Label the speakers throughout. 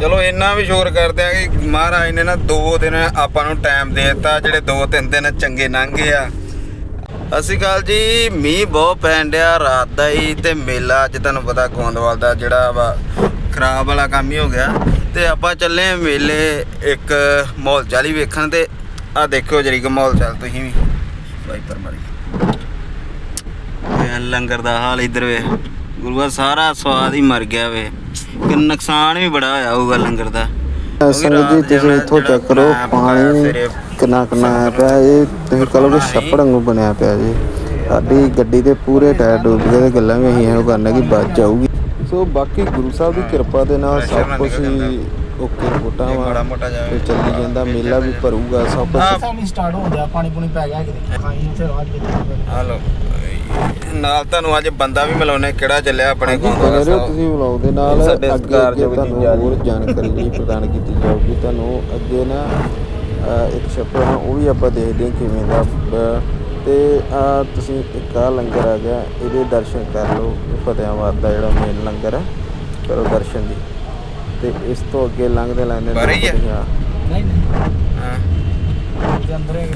Speaker 1: ਚਲੋ ਇੰਨਾ ਵੀ ਸ਼ੋਰ ਕਰਦੇ ਆ ਕਿ ਮਹਾਰਾਜ ਨੇ ਨਾ ਦੋ ਦਿਨ ਆਪਾਂ ਨੂੰ ਟਾਈਮ ਦੇ ਦਿੱਤਾ, ਜਿਹੜੇ ਦੋ ਤਿੰਨ ਦਿਨ ਚੰਗੇ ਲੰਘੇ ਆ। ਅਸੀਂ ਕੱਲ ਜੀ, ਮੀਂਹ ਬਹੁਤ ਪੈਣ ਡਿਆ, ਰਾਤ ਦਾ ਹੀ ਤੇ ਮੇਲਾ ਅੱਜ ਤੁਹਾਨੂੰ ਪਤਾ ਗੋਂਦਵਾਲ ਦਾ ਜਿਹੜਾ ਵਾ, ਖਰਾਬ ਵਾਲਾ ਕੰਮ ਹੀ ਹੋ ਗਿਆ। ਤੇ ਆਪਾਂ ਚੱਲੇ ਮੇਲੇ ਇੱਕ ਮਾਹੌਲ ਚਾਲੀ ਵੇਖਣ ਤੇ। ਆ ਦੇਖਿਓ ਜਰੀ ਕਿ ਮਾਹੌਲ ਚਾਲ ਤੁਸੀਂ ਵੀ। ਵਾਈਪਰ ਮਾਰੀ ਲੰਗਰ ਦਾ ਹਾਲ ਇਧਰ ਵੇ। ਗੁਰੂਆ, ਸਾਰਾ ਸਵਾਦ ਹੀ ਮਰ ਗਿਆ ਵੇ। ਕਿ ਨੁਕਸਾਨ ਵੀ ਬੜਾ ਹੋਇਆ ਹੋਊਗਾ ਲੰਗਰ ਦਾ।
Speaker 2: ਸੰਗਤ ਜੀ ਤੁਸੀਂ ਇੱਥੋਂ ਚੈੱਕ ਕਰੋ ਪਾਣੀ ਕਿੰਨਾ ਕਿੰਨਾ ਆਇਆ ਪਿਆ ਇਹ ਤੁਸੀਂ ਕਹੋ ਕਿ ਛੱਪੜ ਵਾਂਗੂ ਬਣਿਆ ਪਿਆ ਜੀ। ਸਾਡੀ ਗੱਡੀ ਦੇ ਪੂਰੇ ਟਾਇਰ ਡੁੱਬ ਗਏ ਤੇ ਗੱਲਾਂ ਵੀ ਅਸੀਂ ਇਹੋ ਕਰਨਾ ਕਿ ਬਚ ਜਾਊਗੀ। ਸੋ ਬਾਕੀ ਗੁਰੂ ਸਾਹਿਬ ਦੀ ਕਿਰਪਾ ਦੇ ਨਾਲ ਸਭ ਕੁਝ ਹੀ ਓਕੇ ਰਿਪੋਰਟਾਂ ਵਾ ਤੇ
Speaker 1: ਜਾਵੇ
Speaker 2: ਚੱਲੀ ਜਾਂਦਾ ਮੇਲਾ ਵੀ ਭਰੂਗਾ ਸਭ ਕੁਝ
Speaker 1: ਹਾਂ।
Speaker 3: ਸਾਨੀ ਸਟਾਰਟ ਹੋ ਗਿਆ ਪਾਣੀ ਪੂਣੀ ਪੈ ਗਿਆ ਕਿਤੇ। ਖਾਈ ਉੱਥੇ ਰਾਤ ਦੇ
Speaker 1: ਹਲੋ ਨਾਲ ਤੁਹਾਨੂੰ ਅੱਜ ਬੰਦਾ ਵੀ ਮਿਲਾਉਣੇ ਕਿਹੜਾ ਚੱਲਿਆ ਆਪਣੇ
Speaker 2: ਰਹੋ
Speaker 1: ਸਾਹਿਬ?
Speaker 2: ਤੁਸੀਂ ਵਲੌਗ ਦੇ ਨਾਲ
Speaker 1: ਸਾਡੇ
Speaker 2: ਅੱਗੇ
Speaker 1: ਯੋਗ
Speaker 2: ਤੁਹਾਨੂੰ
Speaker 1: ਜੀ।
Speaker 2: ਹੋਰ ਜਾਣਕਾਰੀ ਜਿਹੜੀ ਪ੍ਰਦਾਨ ਕੀਤੀ ਜਾਊਗੀ। ਤੁਹਾਨੂੰ ਅੱਗੇ ਨਾ ਇੱਕ ਛੱਪੜ ਉਹ ਵੀ ਆਪਾਂ ਦੇਖਦੇ ਹਾਂ ਕਿਵੇਂ ਦਾ ਤੇ ਆ ਤੁਸੀਂ ਇੱਕ ਆ ਲੰਗਰ ਆ ਗਿਆ ਇਹਦੇ ਦਰਸ਼ਨ ਕਰ ਲਓ ਫਤਿਆਬਾਦ ਦਾ ਜਿਹੜਾ ਮੇਨ ਲੰਗਰ ਹੈ ਕਰੋ ਦਰਸ਼ਨ ਦੀ ਤੇ ਇਸ ਤੋਂ ਅੱਗੇ ਲੰਘਦੇ ਲੰਘਦੇ
Speaker 3: ਨਹੀਂ ਨਹੀਂ।
Speaker 1: ਹਾਂ।
Speaker 3: ਅੰਦਰ ਹੈ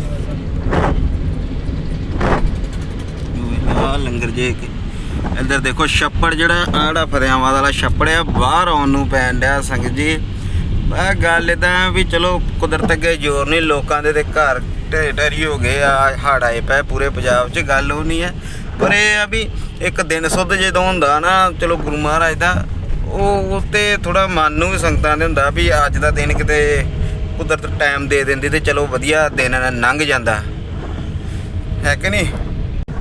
Speaker 1: ਆ ਲੰਗਰ ਜੇ ਇੱਧਰ ਦੇਖੋ ਛੱਪੜ ਜਿਹੜਾ ਆੜਾ ਫਤਿਆਬਾਦ ਵਾਲਾ ਛੱਪੜ ਆ, ਬਾਹਰ ਆਉਣ ਨੂੰ ਪੈਣ ਡਿਆ ਸੰਗਤ ਜੀ। ਆ ਗੱਲ ਇਦਾਂ ਵੀ ਚਲੋ ਕੁਦਰਤ ਅੱਗੇ ਜ਼ੋਰ ਨਹੀਂ, ਲੋਕਾਂ ਦੇ ਤੇ ਘਰ ਢੇਰ ਢੇਰੀ ਹੋ ਗਏ ਆ ਹੜ ਆਏ ਪਏ ਪੂਰੇ ਪੰਜਾਬ 'ਚ, ਗੱਲ ਉਹ ਨਹੀਂ ਹੈ ਪਰ ਇਹ ਆ ਵੀ ਇੱਕ ਦਿਨ ਸੁੱਧ ਜਦੋਂ ਹੁੰਦਾ ਨਾ, ਚਲੋ ਗੁਰੂ ਮਹਾਰਾਜ ਦਾ, ਉਹ ਉੱਤੇ ਥੋੜਾ ਮਨ ਨੂੰ ਵੀ ਸੰਗਤਾਂ ਦੇ ਹੁੰਦਾ ਵੀ ਅੱਜ ਦਾ ਦਿਨ ਕਿਤੇ ਕੁਦਰਤ ਟਾਈਮ ਦੇ ਦਿੰਦੀ ਤੇ ਚਲੋ ਵਧੀਆ ਦਿਨ ਲੰਘ ਜਾਂਦਾ। ਹੈ ਕਿ ਨਹੀਂ?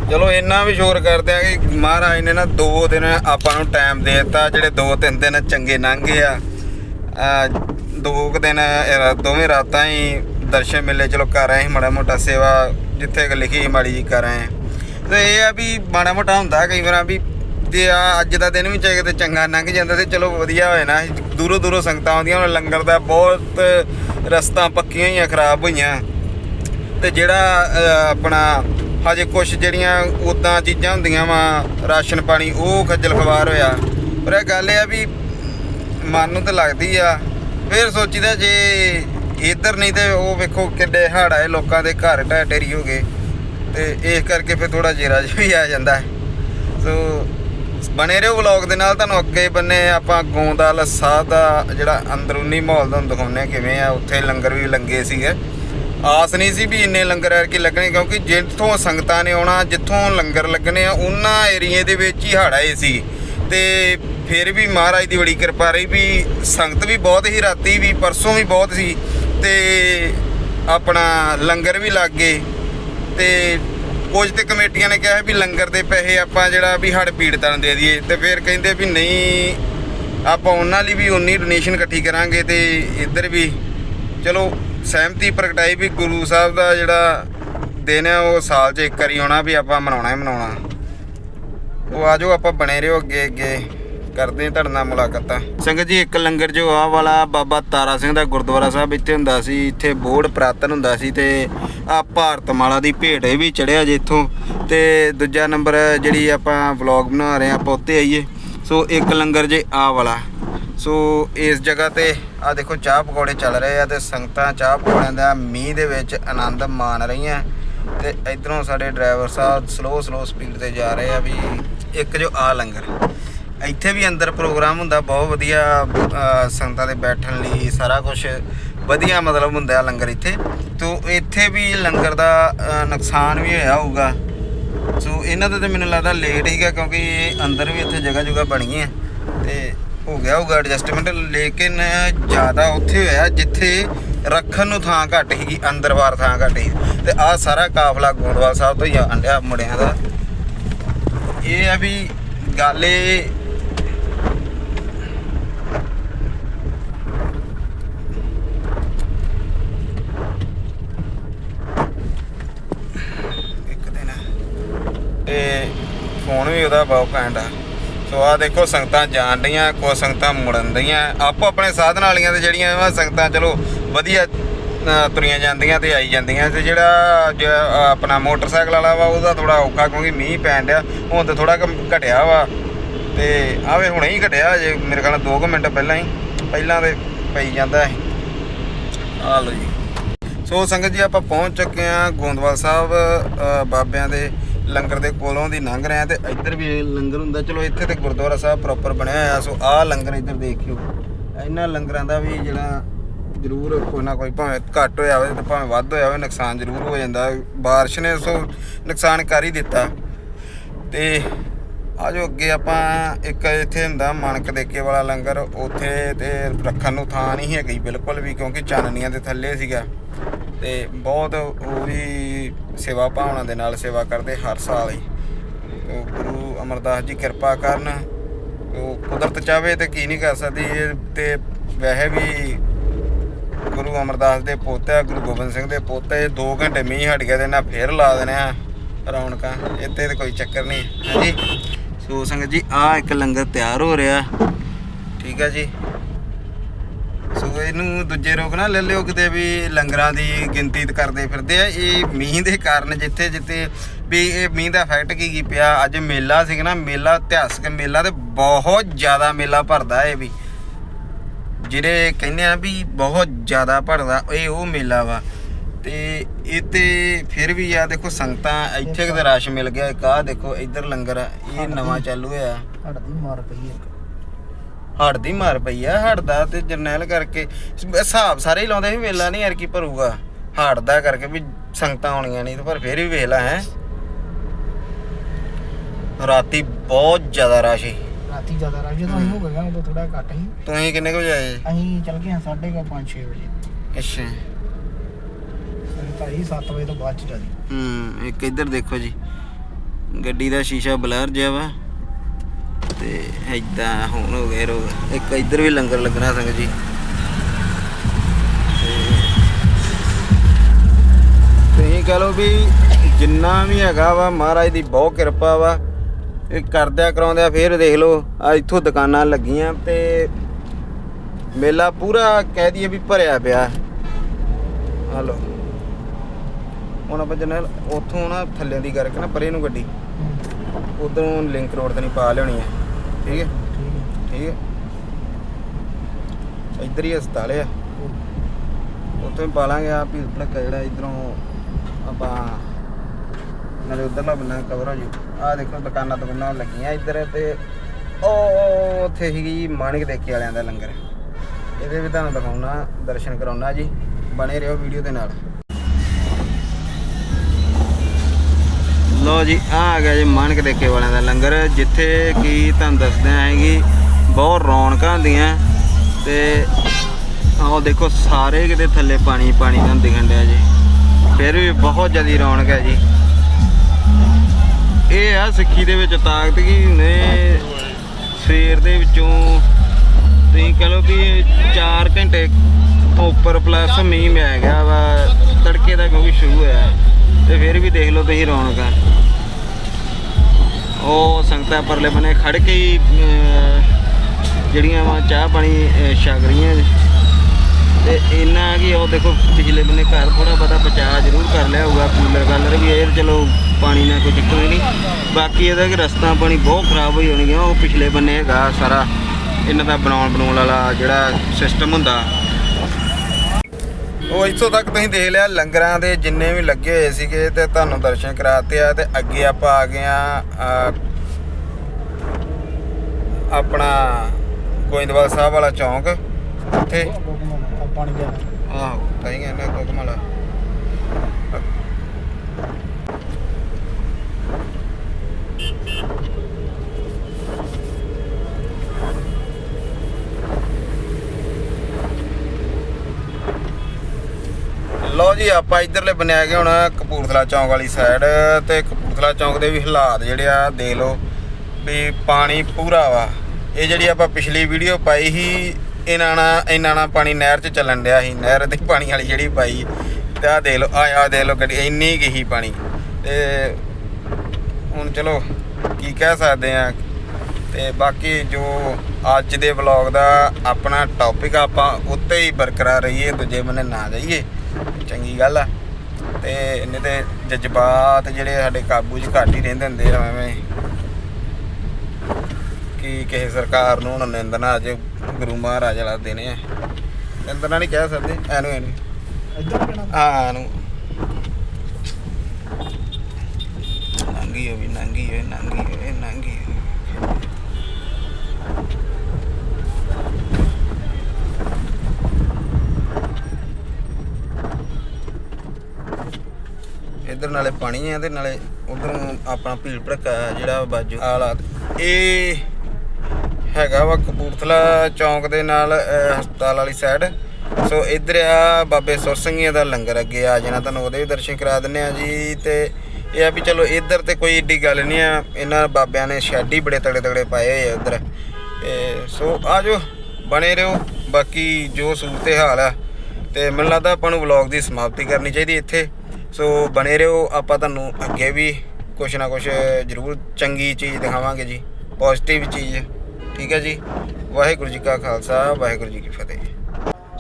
Speaker 1: ਚਲੋ ਇੰਨਾ ਵੀ ਸ਼ੋਰ ਕਰਦੇ ਆ ਕਿ ਮਹਾਰਾਜ ਨੇ ਨਾ ਦੋ ਦਿਨ ਆਪਾਂ ਨੂੰ ਟਾਈਮ ਦੇ ਦਿੱਤਾ, ਜਿਹੜੇ ਦੋ ਤਿੰਨ ਦਿਨ ਚੰਗੇ ਲੰਘੇ ਆ ਆ, ਦੋ ਕੁ ਦਿਨ ਦੋਵੇਂ ਰਾਤਾਂ ਹੀ ਦਰਸ਼ਨ ਮਿਲੇ, ਚਲੋ ਕਰ ਆਏ ਸੀ, ਮਾੜਾ ਮੋਟਾ ਸੇਵਾ ਜਿੱਥੇ ਕਿ ਲਿਖੀ ਮਾੜੀ ਜੀ ਕਰ ਆਏ ਤੇ ਇਹ ਆ ਵੀ ਮਾੜਾ ਮੋਟਾ ਹੁੰਦਾ ਕਈ ਵਾਰ ਵੀ ਜੇ ਆ ਅੱਜ ਦਾ ਦਿਨ ਵੀ ਚਾਹੇ ਤੇ ਚੰਗਾ ਲੰਘ ਜਾਂਦਾ ਤੇ ਚਲੋ ਵਧੀਆ ਹੋਏ ਨਾ, ਦੂਰੋਂ ਦੂਰੋਂ ਸੰਗਤਾਂ ਆਉਂਦੀਆਂ ਹੁਣ ਲੰਗਰ ਦਾ ਬਹੁਤ ਰਸਤਾਂ ਪੱਕੀਆਂ ਹੀ ਖਰਾਬ ਹੋਈਆਂ। ਤੇ ਜਿਹੜਾ ਆਪਣਾ ਹਜੇ ਕੁਝ ਜਿਹੜੀਆਂ ਉਦਾਂ ਚੀਜ਼ਾਂ ਹੁੰਦੀਆਂ ਵਾ, ਰਾਸ਼ਨ ਪਾਣੀ, ਉਹ ਖੱਜਲ ਖਵਾਰ ਹੋਇਆ। ਪਰ ਇਹ ਗੱਲ ਇਹ ਆ ਵੀ ਮਨ ਨੂੰ ਤਾਂ ਲੱਗਦੀ ਆ। ਫਿਰ ਸੋਚੀਦਾ ਜੇ ਇੱਧਰ ਨਹੀਂ ਤੇ ਉਹ ਵੇਖੋ ਕਿੱਡੇ ਹੜ੍ਹ ਆਏ, ਲੋਕਾਂ ਦੇ ਘਰ ਢਹਿ ਢੇਰੀ ਹੋ ਗਏ। ਤੇ ਇਸ ਕਰਕੇ ਫਿਰ ਥੋੜਾ ਜਿਹਾ ਜਿਹਾ ਵੀ ਆ ਜਾਂਦਾ ਹੈ। ਸੋ ਬਣੇ ਰਹੋ ਵਲੌਗ ਦੇ ਨਾਲ, ਤੁਹਾਨੂੰ ਅੱਗੇ ਬੰਨੇ ਆਪਾਂ ਗੋਂਦਵਾਲ ਸਾਹਿਬ ਦਾ ਜਿਹੜਾ ਅੰਦਰੂਨੀ ਮਾਹੌਲ ਤੁਹਾਨੂੰ ਦਿਖਾਉਂਦੇ ਆ ਕਿਵੇਂ ਆ। ਉੱਥੇ ਲੰਗਰ ਵੀ ਲੰਗੇ ਸੀਗੇ। ਆਸ ਨਹੀਂ ਸੀ ਵੀ ਇੰਨੇ ਲੰਗਰ ਐਰ ਕੀ ਲੱਗਣੇ, ਕਿਉਂਕਿ ਜਿੱਥੋਂ ਸੰਗਤਾਂ ਨੇ ਆਉਣਾ, ਜਿੱਥੋਂ ਲੰਗਰ ਲੱਗਣੇ ਆ, ਉਹਨਾਂ ਏਰੀਏ ਦੇ ਵਿੱਚ ਹੀ ਹੜ੍ਹ ਆਏ ਸੀ। ਤੇ ਫਿਰ ਵੀ ਮਹਾਰਾਜ ਦੀ ਬੜੀ ਕਿਰਪਾ ਰਹੀ ਵੀ ਸੰਗਤ ਵੀ ਬਹੁਤ ਹੀ ਰਾਤੀ ਵੀ, ਪਰਸੋਂ ਵੀ ਬਹੁਤ ਸੀ। ਤੇ ਆਪਣਾ ਲੰਗਰ ਵੀ ਲੱਗ ਗਏ। ਤੇ ਕੁਝ ਤੇ ਕਮੇਟੀਆਂ ਨੇ ਕਿਹਾ ਵੀ ਲੰਗਰ ਦੇ ਪੈਸੇ ਆਪਾਂ ਜਿਹੜਾ ਵੀ ਹੜ ਪੀੜਤਾਂ ਨੂੰ ਦੇ ਦਈਏ। ਤੇ ਫਿਰ ਕਹਿੰਦੇ ਵੀ ਨਹੀਂ, ਆਪਾਂ ਉਹਨਾਂ ਲਈ ਵੀ ਉਨੀ ਡੋਨੇਸ਼ਨ ਇਕੱਠੀ ਕਰਾਂਗੇ ਤੇ ਇੱਧਰ ਵੀ, ਚਲੋ ਸਹਿਮਤੀ ਪ੍ਰਗਟਾਈ ਵੀ ਗੁਰੂ ਸਾਹਿਬ ਦਾ ਜਿਹੜਾ ਦਿਨ ਹੈ, ਉਹ ਸਾਲ 'ਚ ਇੱਕ ਵਾਰੀ ਆਉਣਾ ਵੀ ਆਪਾਂ ਮਨਾਉਣਾ ਹੀ ਮਨਾਉਣਾ। ਉਹ ਆਜੋ ਆਪਾਂ ਬਣੇ ਰਹੋ ਅੱਗੇ ਅੱਗੇ। ਕਰਦੇ ਹਾਂ ਤੁਹਾਡੇ ਨਾਲ ਮੁਲਾਕਾਤਾਂ। ਸੰਗਤ ਜੀ, ਇੱਕ ਲੰਗਰ ਜੋ ਆਹ ਵਾਲਾ ਬਾਬਾ ਤਾਰਾ ਸਿੰਘ ਦਾ ਗੁਰਦੁਆਰਾ ਸਾਹਿਬ ਇੱਥੇ ਹੁੰਦਾ ਸੀ, ਇੱਥੇ ਬੋੜ ਪ੍ਰਾਤਨ ਹੁੰਦਾ ਸੀ ਤੇ ਆ ਭਾਰਤਮਾਲਾ ਦੀ ਭੇਟ ਇਹ ਵੀ ਚੜਿਆ ਜੇ ਇੱਥੋਂ। ਤੇ ਦੂਜਾ ਨੰਬਰ ਜਿਹੜੀ ਆਪਾਂ ਵਲੌਗ ਬਣਾ ਰਹੇ ਹਾਂ, ਆਪਾਂ ਉੱਤੇ ਆਈਏ। ਸੋ ਇੱਕ ਲੰਗਰ ਜੇ ਆ ਵਾਲਾ। ਸੋ ਇਸ ਜਗ੍ਹਾ ਤੇ ਆ ਦੇਖੋ ਚਾਹ ਪਕੌੜੇ ਚੱਲ ਰਹੇ ਆ ਤੇ ਸੰਗਤਾਂ ਚਾਹ ਪਕੌੜਿਆਂ ਦਾ ਮੀਂਹ ਦੇ ਵਿੱਚ ਆਨੰਦ ਮਾਣ ਰਹੀਆਂ। ਤੇ ਇਧਰੋਂ ਸਾਡੇ ਡਰਾਈਵਰ ਸਾਹਿਬ ਸਲੋ ਸਲੋ ਸਪੀਡ ਤੇ ਜਾ ਰਹੇ ਆ ਵੀ ਇੱਕ ਜੋ ਆ ਲੰਗਰ। ਇੱਥੇ ਵੀ ਅੰਦਰ ਪ੍ਰੋਗਰਾਮ ਹੁੰਦਾ, ਬਹੁਤ ਵਧੀਆ ਸੰਗਤਾਂ ਦੇ ਬੈਠਣ ਲਈ ਸਾਰਾ ਕੁਝ ਵਧੀਆ ਮਤਲਬ ਹੁੰਦਾ ਲੰਗਰ ਇੱਥੇ। ਤੋਂ ਇੱਥੇ ਵੀ ਲੰਗਰ ਦਾ ਨੁਕਸਾਨ ਵੀ ਹੋਇਆ ਹੋਊਗਾ। ਸੋ ਇਹਨਾਂ ਦਾ ਤਾਂ ਮੈਨੂੰ ਲੱਗਦਾ ਲੇਟ ਹੀਗਾ ਕਿਉਂਕਿ ਅੰਦਰ ਵੀ ਇੱਥੇ ਜਗ੍ਹਾ ਜੁਗਾ ਬਣੀ ਹੈ ਤੇ ਹੋ ਗਿਆ ਹੋਊਗਾ ਐਡਜਸਟਮੈਂਟ ਲੇਕਿਨ ਜ਼ਿਆਦਾ ਉੱਥੇ ਹੋਇਆ ਜਿੱਥੇ ਰੱਖਣ ਨੂੰ ਥਾਂ ਘੱਟ ਸੀਗੀ, ਅੰਦਰ ਬਾਹਰ ਥਾਂ ਘੱਟ ਸੀ। ਤੇ ਆਹ ਸਾਰਾ ਕਾਫਲਾ ਗੋਂਦਵਾਲ ਸਾਹਿਬ ਤੋਂ ਹੀ ਡਿਆ ਮੁੰਡਿਆਂ ਦਾ। ਇਹ ਆ ਵੀ ਗੱਲ ਇਹ ਇੱਕ ਦਿਨ ਤੇ ਫੋਨ ਵੀ ਉਹਦਾ ਬਹੁਤ ਘੈਂਟ ਆ। ਸੋ ਆ ਦੇਖੋ, ਸੰਗਤਾਂ ਜਾਣ ਡੀਆਂ ਕੋ ਸੰਗਤਾਂ ਮੁੜਨ ਡੀਆਂ ਆਪੋ ਆਪਣੇ ਸਾਧਨ ਵਾਲੀਆਂ ਤੇ ਜਿਹੜੀਆਂ ਵਾ, ਸੰਗਤਾਂ ਚਲੋ ਵਧੀਆ ਤੁਰੀਆਂ ਜਾਂਦੀਆਂ ਤੇ ਆਈ ਜਾਂਦੀਆਂ ਤੇ ਜਿਹੜਾ ਆਪਣਾ ਮੋਟਰਸਾਈਕਲ ਵਾਲਾ ਵਾ, ਉਹਦਾ ਥੋੜਾ ਔਖਾ ਕਿਉਂਕਿ ਮੀਂਹ ਪੈਣ ਡਿਆ, ਹੁਣ ਤੇ ਥੋੜਾ ਘਟਿਆ ਵਾ। ਤੇ ਆਵੇ ਹੁਣੇ ਹੀ ਘਟਿਆ, ਜੇ ਮੇਰੇ ਖਿਆਲ ਨਾਲ 2 ਮਿੰਟ ਪਹਿਲਾਂ ਹੀ, ਪਹਿਲਾਂ ਦੇ ਪਈ ਜਾਂਦਾ ਹੈ ਆ ਲਓ ਜੀ। ਸੋ ਸੰਗਤ ਜੀ ਆਪਾਂ ਪਹੁੰਚ ਚੁੱਕੇ ਆ ਗੋਂਦਵਾਲ ਸਾਹਿਬ ਬਾਬਿਆਂ ਦੇ ਲੰਗਰ ਦੇ ਕੋਲੋਂ ਦੀ ਲੰਘ ਰਹੇ ਆ ਤੇ ਇੱਧਰ ਵੀ ਇਹ ਲੰਗਰ ਹੁੰਦਾ। ਚਲੋ ਇੱਥੇ ਤੇ ਗੁਰਦੁਆਰਾ ਸਾਹਿਬ ਪ੍ਰੋਪਰ ਬਣਿਆ ਹੋਇਆ, ਸੋ ਆਹ ਲੰਗਰ ਇੱਧਰ ਦੇਖਿਓ। ਇਹਨਾਂ ਲੰਗਰਾਂ ਦਾ ਵੀ ਜਿਹੜਾ ਜ਼ਰੂਰ ਕੋਈ ਨਾ ਕੋਈ ਭਾਵੇਂ ਘੱਟ ਹੋਇਆ ਹੋਵੇ ਤੇ ਭਾਵੇਂ ਵੱਧ ਹੋਇਆ ਹੋਵੇ, ਨੁਕਸਾਨ ਜ਼ਰੂਰ ਹੋ ਜਾਂਦਾ। ਬਾਰਿਸ਼ ਨੇ ਸੋ ਨੁਕਸਾਨ ਕਰ ਹੀ ਦਿੱਤਾ। ਤੇ ਆਜੋ ਅੱਗੇ ਆਪਾਂ, ਇੱਕ ਇੱਥੇ ਹੁੰਦਾ ਮਾਨਕ ਦੇਕੇ ਵਾਲਾ ਲੰਗਰ, ਉੱਥੇ ਤੇ ਰੱਖਣ ਨੂੰ ਥਾਂ ਨਹੀਂ ਹੈਗੀ ਬਿਲਕੁਲ ਵੀ, ਕਿਉਂਕਿ ਚਾਨਣੀਆਂ ਦੇ ਥੱਲੇ ਸੀਗਾ। ਤੇ ਬਹੁਤ ਉਹ ਵੀ ਸੇਵਾ ਭਾਵਨਾ ਦੇ ਨਾਲ ਸੇਵਾ ਕਰਦੇ ਹਰ ਸਾਲ ਹੀ। ਉਹ ਗੁਰੂ ਅਮਰਦਾਸ ਜੀ ਕਿਰਪਾ ਕਰਨ ਉਹ ਕੁਦਰਤ ਚਾਵੇ ਤੇ ਕੀ ਨਹੀਂ ਕਰ ਸਕਦੀ ਇਹ ਤੇ ਵੈਸੇ ਵੀ ਗੁਰੂ ਅਮਰਦਾਸ ਦੇ ਪੋਤੇ ਆ, ਗੁਰੂ ਗੋਬਿੰਦ ਸਿੰਘ ਦੇ ਪੋਤੇ 2 ਘੰਟੇ ਮੀਂਹ ਹਟ ਗਿਆ ਤੇ ਇਹਨਾਂ ਫੇਰ ਲਾ ਦੇਣੇ ਆ ਰੌਣਕਾਂ ਇੱਥੇ ਤੇ ਕੋਈ ਚੱਕਰ ਨਹੀਂ। ਹਾਂਜੀ? ਸੋ ਸੰਗਤ ਜੀ ਆ ਇੱਕ ਲੰਗਰ ਤਿਆਰ ਹੋ ਰਿਹਾ। ਠੀਕ ਹੈ ਜੀ? ਇਹਨੂੰ ਦੂਜੇ ਲੋਕ ਨਾ ਲੈ ਲਿਓ ਕਿਤੇ ਵੀ ਲੰਗਰਾਂ ਦੀ ਗਿਣਤੀ ਕਰਦੇ ਫਿਰਦੇ ਆ। ਇਹ ਮੀਂਹ ਦੇ ਕਾਰਨ ਜਿੱਥੇ ਜਿੱਥੇ ਵੀ ਇਹ ਮੀਂਹ ਦਾ ਇਫੈਕਟ ਕੀ ਕੀ ਪਿਆ ਅੱਜ ਮੇਲਾ ਸੀ ਨਾ ਮੇਲਾ ਇਤਿਹਾਸਕ ਮੇਲਾ ਤੇ ਬਹੁਤ ਜ਼ਿਆਦਾ ਮੇਲਾ ਭਰਦਾ ਇਹ ਵੀ। ਜਿਹੜੇ ਕਹਿੰਦੇ ਆ ਵੀ ਬਹੁਤ ਜ਼ਿਆਦਾ ਭਰਦਾ ਇਹ ਉਹ ਮੇਲਾ ਵਾ। ਤੇ ਇਹ ਤੇ ਫਿਰ ਵੀ ਆ ਦੇਖੋ ਸੰਗਤਾਂ ਇੱਥੇ ਕਿਤੇ ਰਸ਼ ਮਿਲ ਗਿਆ ਇੱਕ ਆ ਦੇਖੋ ਇੱਧਰ ਲੰਗਰ ਇਹ ਨਵਾਂ ਚਾਲੂ ਹੋਇਆ।
Speaker 3: ਹਟਦੀ ਮਾਰ ਪਈ ਇੱਕ।
Speaker 1: ਹੜ ਦੀ ਮਾਰ ਪਈ ਆ ਹੜ ਦਾ ਤੇ ਜਰਨੈਲ ਕਰਕੇ ਹਿਸਾਬ ਸਾਰੇ ਹੀ ਲਾਉਂਦੇ ਸੀ ਮੇਲਾ ਨਹੀਂ ਯਾਰ ਕੀ ਭਰੂਗਾ। ਹੜ ਦਾ ਕਰਕੇ ਵੀ ਸੰਗਤਾਂ ਆਉਣੀਆਂ ਨਹੀਂ ਤੇ ਪਰ ਫਿਰ ਵੀ ਵੇਖ ਲੈ ਹੈ। ਰਾਤੀ ਬਹੁਤ ਜ਼ਿਆਦਾ ਰਸ਼ ਸੀ।
Speaker 3: ਰਾਤੀ ਜ਼ਿਆਦਾ ਰਾਜ ਜਦੋਂ ਅਸੀਂ ਹੋ ਗਏ ਉਦੋਂ ਥੋੜਾ ਘੱਟ ਸੀ।
Speaker 1: ਤੁਸੀਂ ਕਿੰਨੇ ਕੁ ਵਜੇ ਆਏ?
Speaker 3: ਅਸੀਂ ਚੱਲ ਗਏ ਹਾਂ ਸਾਢੇ ਕੁ ਪੰਜ 6 ਵਜੇ।
Speaker 1: ਅੱਛਾ।
Speaker 3: ਹੀ 7 ਵਜੇ ਤੋਂ ਬਾਅਦ ਚ ਜਾਂਦੀ
Speaker 1: ਹੂੰ ਇੱਕ ਇੱਧਰ ਦੇਖੋ ਜੀ। ਗੱਡੀ ਦਾ ਸ਼ੀਸ਼ਾ ਬਲਰ ਜਿਹਾ ਵਾ। ਤੇ ਐਦਾਂ ਹੁਣ ਹੋ ਗਏ ਰੋਗ। ਇੱਕ ਇੱਧਰ ਵੀ ਲੰਗਰ ਲੱਗਣਾ ਸੰਗਤ ਜੀ। ਤੇ ਤੁਸੀਂ ਕਹ ਲਓ ਵੀ ਜਿੰਨਾ ਵੀ ਹੈਗਾ ਵਾ, ਮਹਾਰਾਜ ਦੀ ਬਹੁਤ ਕਿਰਪਾ ਵਾ। ਇਹ ਕਰਦਿਆਂ ਕਰਾਉਂਦਿਆਂ ਫੇਰ ਦੇਖ ਲਓ ਆ ਇੱਥੋਂ ਦੁਕਾਨਾਂ ਲੱਗੀਆਂ ਤੇ ਮੇਲਾ ਪੂਰਾ ਕਹਿ ਦਈਏ ਵੀ ਭਰਿਆ ਪਿਆ। ਹਲੋ ਹੁਣ ਆਪਾਂ ਜਨਰਲ ਉੱਥੋਂ ਨਾ ਥੱਲੇ ਦੀ ਕਰਕੇ ਨਾ, ਪਰੇ ਨੂੰ ਗੱਡੀ। ਉਧਰੋਂ ਲਿੰਕ ਰੋਡ ਤੇ ਨਹੀਂ ਪਾ ਲਿਆਉਣੀ ਹੈ ਠੀਕ ਹੈ?
Speaker 3: ਠੀਕ ਹੈ।
Speaker 1: ਠੀਕ ਹੈ। ਇੱਧਰ ਹੀ ਹਸਪਤਾਲ ਆ। ਉੱਥੋਂ ਹੀ ਪਾ ਲਾਂਗੇ ਆ ਭੀੜ ਭੜਕਾ ਜਿਹੜਾ ਇਧਰੋਂ ਆਪਾਂ ਨਾਲੇ ਉਧਰਲਾ ਬੰਨਾ ਕਵਰ ਹੋ ਜੂ ਆ ਦੇਖੋ ਦੁਕਾਨਾਂ ਦੁਕਾਨਾਂ ਲੱਗੀਆਂ ਇੱਧਰ ਤੇ ਉਹ ਉੱਥੇ ਸੀਗੀ ਮਾਣਿਕ ਦੇਖੇ ਵਾਲਿਆਂ ਦਾ ਲੰਗਰ। ਇਹਦੇ ਵੀ ਤੁਹਾਨੂੰ ਦਿਖਾਉਣਾ ਦਰਸ਼ਨ ਕਰਾਉਣਾ ਜੀ। ਬਣੇ ਰਹੋ ਵੀਡੀਓ ਦੇ ਨਾਲ। ਲੋ ਜੀ ਆ ਆ ਗਿਆ ਜੀ ਮਾਨਕ ਦੇਖੇ ਵਾਲਿਆਂ ਦਾ ਲੰਗਰ, ਜਿੱਥੇ ਕੀ ਤੁਹਾਨੂੰ ਦੱਸਦੇ ਹੈਗੀ ਬਹੁਤ ਰੌਣਕਾਂ ਹੁੰਦੀਆਂ, ਤੇ ਆਹ ਦੇਖੋ ਸਾਰੇ ਕਿਤੇ ਥੱਲੇ ਪਾਣੀ ਪਾਣੀ ਤੁਹਾਨੂੰ ਦਿਖਣ ਡਿਆ ਜੀ, ਫਿਰ ਵੀ ਬਹੁਤ ਜ਼ਿਆਦੀ ਰੌਣਕ ਹੈ ਜੀ। ਇਹ ਆ ਸਿੱਖੀ ਦੇ ਵਿੱਚ ਤਾਕਤ ਕੀ ਨੇ ਸਵੇਰ ਦੇ ਵਿੱਚੋਂ ਤੁਸੀਂ ਕਹ ਲਓ ਵੀ 4 ਘੰਟੇ ਉੱਪਰ ਪਲੱਸ ਮੀਂਹ ਪੈ ਗਿਆ ਵਾ, ਤੜਕੇ ਦਾ ਕਿਉਂਕਿ ਸ਼ੁਰੂ ਹੋਇਆ, ਤੇ ਫਿਰ ਵੀ ਦੇਖ ਲਓ ਤੁਸੀਂ ਰੌਣਕ। ਉਹ ਸੰਗਤਾਂ ਪਰਲੇ ਬਨੇ ਖੜ ਕੇ ਹੀ ਜਿਹੜੀਆਂ ਵਾ ਚਾਹ ਪਾਣੀ ਅਹ, ਛਕ ਰਹੀਆਂ ਜੀ। ਤੇ ਇੰਨਾ ਕਿ ਉਹ ਦੇਖੋ ਪਿਛਲੇ ਬੰਨੇ ਘਰ ਥੋੜਾ ਬਹੁਤਾ ਬਚਾਅ ਜ਼ਰੂਰ ਕਰ ਲਿਆ ਹੋਊਗਾ। ਕੂਲਰ ਕਾਲਰ ਵੀ ਇਹ ਚਲੋ ਪਾਣੀ ਨਾਲ ਕੋਈ ਚੱਕਰ ਹੀ ਨਹੀਂ। ਬਾਕੀ ਇਹਦਾ ਕਿ ਰਸਤਾ ਪਾਣੀ ਬਹੁਤ ਖਰਾਬ ਹੋਈ ਹੋਣਗੀਆਂ। ਉਹ ਪਿਛਲੇ ਬੰਨੇ ਹੈਗਾ ਸਾਰਾ ਇਹਨਾਂ ਦਾ ਬਣਾਉਣ ਬਣਾਉਣ ਵਾਲਾ ਜਿਹੜਾ ਸਿਸਟਮ ਹੁੰਦਾ। ਉਹ ਇੱਥੋਂ ਤੱਕ ਤੁਸੀਂ ਦੇਖ ਲਿਆ ਲੰਗਰਾਂ ਦੇ ਜਿੰਨੇ ਵੀ ਲੱਗੇ ਹੋਏ ਸੀਗੇ ਤੇ ਤੁਹਾਨੂੰ ਦਰਸ਼ਨ ਕਰਾਤੇ ਆ ਤੇ ਅੱਗੇ ਆਪਾਂ ਆ ਗਏ ਆ ਆਪਣਾ ਗੋਇੰਦਵਾਲ ਸਾਹਿਬ ਵਾਲਾ ਚੌਂਕ ਉੱਥੇ।
Speaker 3: ਪਾਣੀ ਜਾਣਾ।
Speaker 1: ਆਹੋ ਤਾਂ ਹੀ ਕਹਿੰਦਾ ਕੋਕਮਲਾ ਲਓ ਜੀ, ਆਪਾਂ ਇਧਰਲੇ ਬਣਿਆ ਗਏ ਹੁਣ ਕਪੂਰਥਲਾ ਚੌਂਕ ਵਾਲੀ ਸਾਈਡ ਤੇ ਕਪੂਰਥਲਾ ਚੌਂਕ ਦੇ ਵੀ ਹਾਲਾਤ ਜਿਹੜੇ ਆ ਦੇ ਲਓ ਵੀ ਪਾਣੀ ਪੂਰਾ ਵਾ। ਇਹ ਜਿਹੜੀ ਆਪਾਂ ਪਿਛਲੀ ਵੀਡੀਓ ਪਾਈ ਸੀ, ਇਹਨਾਂ ਨਾਲ ਇਹਨਾਂ ਨਾਲ ਪਾਣੀ ਨਹਿਰ 'ਚ ਚੱਲਣ ਡਿਆ ਸੀ। ਨਹਿਰ ਦੇ ਪਾਣੀ ਵਾਲੀ ਜਿਹੜੀ ਪਾਈ ਤੇ ਆਹ ਦੇ ਲਓ ਆ ਆ ਦੇਖ ਲਓ ਗੱਡੀ, ਇੰਨੀ ਗਈ ਪਾਣੀ। ਤੇ ਹੁਣ ਚਲੋ, ਕੀ ਕਹਿ ਸਕਦੇ ਆ। ਤੇ ਬਾਕੀ ਜੋ ਅੱਜ ਦੇ ਵਲੌਗ ਦਾ ਆਪਣਾ ਟੌਪਿਕ ਆਪਾਂ ਉੱਤੇ ਹੀ ਬਰਕਰਾਰ ਰਹੀਏ, ਦੂਜੇ ਬੰਨੇ ਨਾ ਜਾਈਏ। ਚੰਗੀ ਗੱਲ ਆ। ਤੇ ਇਹਨੇ ਤੇ ਜਜ਼ਬਾਤ ਜਿਹੜੇ ਸਾਡੇ ਕਾਬੂ 'ਚ ਘੱਟ ਹੀ ਰਹਿੰਦੇ ਹੁੰਦੇ ਆ ਐਵੇਂ। ਬਾਕੀ ਕਿਸੇ ਸਰਕਾਰ ਨੂੰ ਹੁਣ ਨਿੰਦਣਾ ਅੱਜ ਗੁਰੂ ਮਹਾਰਾਜ ਵਾਲਾ ਦਿਨ ਹੈ ਨਿੰਦਣਾ ਨਹੀਂ ਕਹਿ ਸਕਦੇ ਐਨੂੰ ਐਨੂੰ। ਹਾਂ ਐਨੂੰ। ਨੰਗੀ ਹੋਈ ਨੰਗੀ ਹੋਈ ਨੰਗੀ ਹੋਈ ਨੰਗੀ ਇੱਧਰ ਨਾਲੇ ਪਾਣੀ ਆ ਤੇ ਨਾਲੇ ਉਧਰੋਂ ਆਪਣਾ ਭੀੜ ਭੜਕਾ ਜਿਹੜਾ ਬਾਜੂ ਹਾਲਾਤ ਇਹ ਹੈਗਾ ਵਾ ਕਪੂਰਥਲਾ ਚੌਂਕ ਦੇ ਨਾਲ ਹਸਪਤਾਲ ਵਾਲੀ ਸਾਈਡ ਸੋ ਇੱਧਰ ਆ ਬਾਬੇ ਸੁਰਸੰਗੀਆਂ ਦਾ ਲੰਗਰ ਅੱਗੇ ਆ ਜਾਣਾ, ਤੁਹਾਨੂੰ ਉਹਦੇ ਵੀ ਦਰਸ਼ਨ ਕਰਾ ਦਿੰਨੇ ਆ ਜੀ। ਤੇ ਇਹ ਆ ਵੀ ਚਲੋ ਇੱਧਰ ਤੇ ਕੋਈ ਏਡੀ ਗੱਲ ਨਹੀਂ ਆ, ਇਹਨਾਂ ਬਾਬਿਆਂ ਨੇ ਸ਼ੈੱਡ ਹੀ ਬੜੇ ਤਗੜੇ ਤਗੜੇ ਪਾਏ ਹੋਏ ਆ ਉੱਧਰ ਤੇ ਸੋ ਆਜੋ, ਬਣੇ ਰਹੋ, ਬਾਕੀ ਜੋ ਸੂਰਤ ਹਾਲ ਆ। ਤੇ ਮੈਨੂੰ ਲੱਗਦਾ ਆਪਾਂ ਨੂੰ ਵਲੌਗ ਦੀ ਸਮਾਪਤੀ ਕਰਨੀ ਚਾਹੀਦੀ ਇੱਥੇ। ਸੋ ਬਣੇ ਰਹੋ ਆਪਾਂ ਤੁਹਾਨੂੰ ਅੱਗੇ ਵੀ ਕੁਛ ਨਾ ਕੁਛ ਜ਼ਰੂਰ ਚੰਗੀ ਚੀਜ਼ ਦਿਖਾਵਾਂਗੇ ਜੀ ਪੋਜ਼ਿਟਿਵ ਚੀਜ਼ ਠੀਕ ਹੈ ਜੀ? ਵਾਹਿਗੁਰੂ ਜੀ ਕਾ ਖਾਲਸਾ ਵਾਹਿਗੁਰੂ ਜੀ ਕੀ ਫਤਿਹ।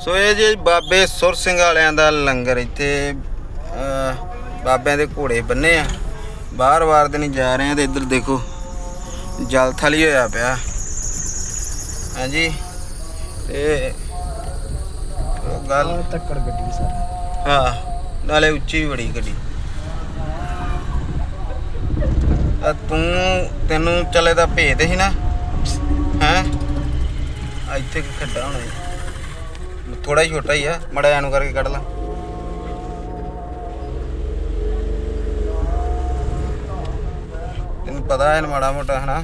Speaker 1: ਸੋ ਇਹ ਜੀ ਬਾਬੇ ਸੁਰ ਸਿੰਘ ਵਾਲਿਆਂ ਦਾ ਲੰਗਰ ਇੱਥੇ ਬਾਬਿਆਂ ਦੇ ਘੋੜੇ ਬੰਨੇ ਆ। ਬਾਹਰ ਵਾਰ ਦੇ ਨਹੀਂ ਜਾ ਰਹੇ ਆ ਤੇ ਇੱਧਰ ਦੇਖੋ ਜਲ ਥਲੀ ਹੋਇਆ ਪਿਆ। ਹਾਂਜੀ? ਤੇ ਗੱਲ
Speaker 3: ਤੱਕੜ ਗੱਡੀ ਸਰ।
Speaker 1: ਹਾਂ। ਨਾਲੇ ਉੱਚੀ ਵੀ ਬੜੀ ਗੱਡੀ। ਆ ਤੂੰ ਤੈਨੂੰ ਚਲੇ ਦਾ ਭੇਜਦੇ ਸੀ ਨਾ। ਹੈ? ਇੱਥੇ ਕਿ ਖੱਡਾ ਹੋਣਾ ਥੋੜਾ ਹੀ ਛੋਟਾ ਹੀ ਆ, ਮੜਾ ਐਨੂੰ ਕਰਕੇ ਕੱਢ ਲਾ। ਤੈਨੂੰ ਪਤਾ ਹੈ ਮਾੜਾ ਮੋਟਾ, ਹਨਾ?